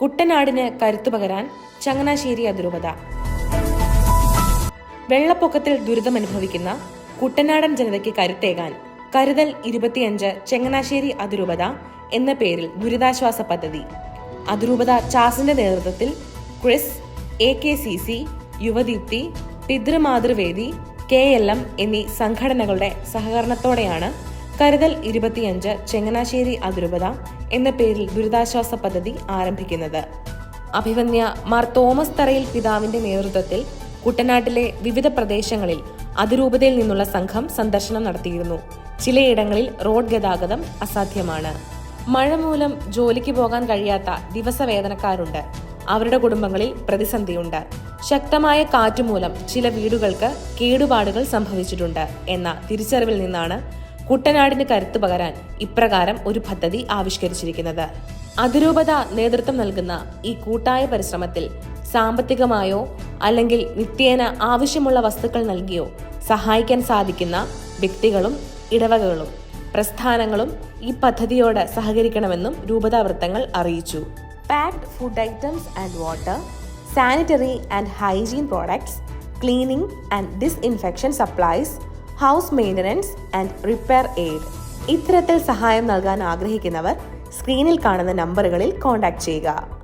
കുട്ടനാടിന് കരുത്തു പകരാൻ ചങ്ങനാശ്ശേരി അതിരൂപത. വെള്ളപ്പൊക്കത്തിൽ ദുരിതമനുഭവിക്കുന്ന കുട്ടനാടൻ ജനതയ്ക്ക് കരുത്തേകാൻ കരുതൽ ഇരുപത്തിയഞ്ച് ചങ്ങനാശ്ശേരി അതിരൂപത എന്ന പേരിൽ ദുരിതാശ്വാസ പദ്ധതി. അതിരൂപത ചാസിന്റെ നേതൃത്വത്തിൽ ക്രിസ് A K C C Yuvadeepthi പിതൃമാതൃവേദി കെ എൽ എം എന്നീ സംഘടനകളുടെ സഹകരണത്തോടെയാണ് കരുതൽ ഇരുപത്തിയഞ്ച് ചെങ്ങനാശ്ശേരി അതിരൂപത എന്ന പേരിൽ ദുരിതാശ്വാസ പദ്ധതി ആരംഭിക്കുന്നത്. അഭിവന്യ മാർ തോമസ് തറയിൽ പിതാവിന്റെ നേതൃത്വത്തിൽ കുട്ടനാട്ടിലെ വിവിധ പ്രദേശങ്ങളിൽ അതിരൂപതയിൽ നിന്നുള്ള സംഘം സന്ദർശനം നടത്തിയിരുന്നു. ചിലയിടങ്ങളിൽ റോഡ് ഗതാഗതം അസാധ്യമാണ്. മഴ മൂലം ജോലിക്ക് പോകാൻ കഴിയാത്ത ദിവസവേതനക്കാരുണ്ട്. അവരുടെ കുടുംബങ്ങളിൽ പ്രതിസന്ധിയുണ്ട്. ശക്തമായ കാറ്റുമൂലം ചില വീടുകൾക്ക് കേടുപാടുകൾ സംഭവിച്ചിട്ടുണ്ട് എന്ന തിരിച്ചറിവിൽ നിന്നാണ് കുട്ടനാടിന് കരുത്ത് പകരാൻ ഇപ്രകാരം ഒരു പദ്ധതി ആവിഷ്കരിച്ചിരിക്കുന്നത്. അതിരൂപത നേതൃത്വം നൽകുന്ന ഈ കൂട്ടായ പരിശ്രമത്തിൽ സാമ്പത്തികമായോ അല്ലെങ്കിൽ നിത്യേന ആവശ്യമുള്ള വസ്തുക്കൾ നൽകിയോ സഹായിക്കാൻ സാധിക്കുന്ന വ്യക്തികളും ഇടവകകളും പ്രസ്ഥാനങ്ങളും ഈ പദ്ധതിയോട് സഹകരിക്കണമെന്നും രൂപതാവൃത്തങ്ങൾ അറിയിച്ചു. Packed food items and water sanitary and hygiene products cleaning and disinfection supplies house maintenance and repair aid. ഇത്തരത്തിൽ സഹായം നൽകാൻ ആഗ്രഹിക്കുന്നവർ സ്ക്രീനിൽ കാണുന്ന നമ്പറുകളിൽ കോൺടാക്ട് ചെയ്യുക.